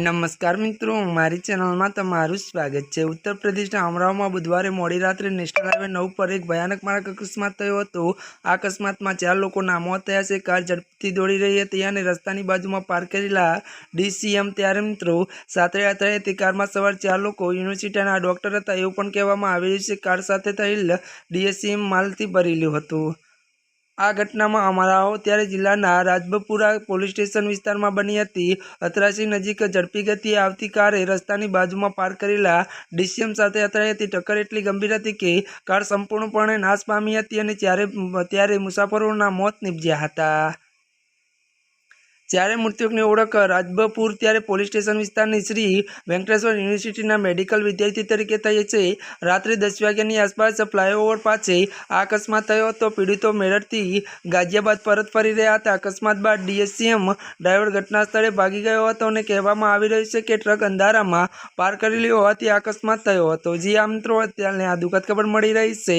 નમસ્કાર મિત્રો, મારી ચેનલમાં તમારું સ્વાગત છે. ઉત્તર પ્રદેશના અમરાવમાં બુધવારે મોડી રાત્રે નેશનલ હાઈવે નવ પર એક ભયાનક માર્ગ અકસ્માત થયો હતો. આ અકસ્માતમાં ચાર લોકોના મોત થયા છે. કાર ઝડપથી દોડી રહી હતી અને રસ્તાની બાજુમાં પાર્ક કરેલા ડીસીએમ ત્યારે મિત્રો સાથે યાત્રા હતી કારમાં સવાર ચાર લોકો યુનિવર્સિટીના ડૉક્ટર હતા એવું પણ કહેવામાં આવી રહ્યું છે. કાર સાથે થયેલ ડીએસસીએમ માલથી ભરેલું હતું. આ ઘટનામાં અમારાઓ ત્યારે જિલ્લાના રાજબપુરા પોલીસ સ્ટેશન વિસ્તારમાં બની હતી. અથરાસી નજીક ઝડપી ગતિએ આવતી કારે રસ્તાની બાજુમાં પાર્ક કરેલા ડીસીએમ સાથે અથડાઈ હતી. ટક્કર એટલી ગંભીર હતી કે કાર સંપૂર્ણપણે નાશ પામી હતી અને ત્યારે ત્યારે મુસાફરોના મોત નીપજ્યા હતા. જ્યારે મૃતકની ઓળખ રાજબપુર ત્યારે પોલીસ સ્ટેશન વિસ્તારની શ્રી વેંકટેશ્વર યુનિવર્સિટીના મેડિકલ વિદ્યાર્થી તરીકે થઈ છે. રાત્રે દસ વાગ્યાની આસપાસ ફ્લાયઓવર પાસે આ અકસ્માત થયો હતો. પીડિતો મેરઠથી ગાઝિયાબાદ પરત ફરી રહ્યા હતા. અકસ્માત બાદ ડીએસસીએમ ડ્રાઈવર ઘટના સ્થળે ભાગી ગયો હતો અને કહેવામાં આવી રહ્યું છે કે ટ્રક અંધારામાં પાર કરેલી હોવાથી અકસ્માત થયો હતો. જી આ મિત્રો અત્યારે આ દુઃખદ ખબર મળી રહી છે.